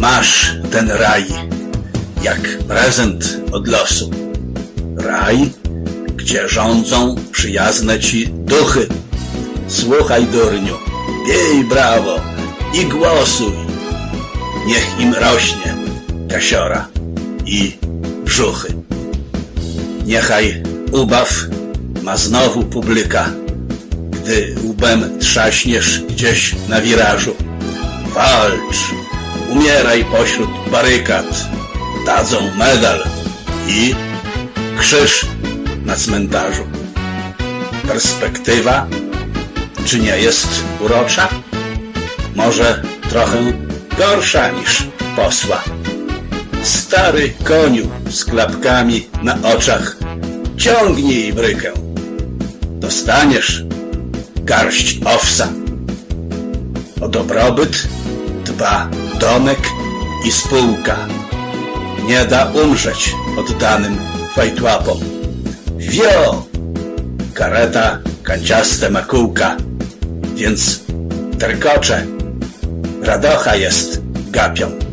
Masz ten raj, jak prezent od losu. Raj, gdzie rządzą przyjazne ci duchy. Słuchaj, durniu, biej brawo i głosuj. Niech im rośnie kasiora i brzuchy. Niechaj ubaw ma znowu publika, gdy łbem trzaśniesz gdzieś na wirażu. Walcz, umieraj pośród barykad, dadzą medal i krzyż na cmentarzu. Perspektywa, czy nie jest urocza? Może trochę gorsza niż posła. Stary koniu z klapkami na oczach, ciągnij brykę. Dostaniesz garść owsa. O dobrobyt dba domek i spółka. Nie da umrzeć oddanym fajtłapom. Wio! Kareta kanciaste ma kółka, więc terkocze. Radocha jest gapią.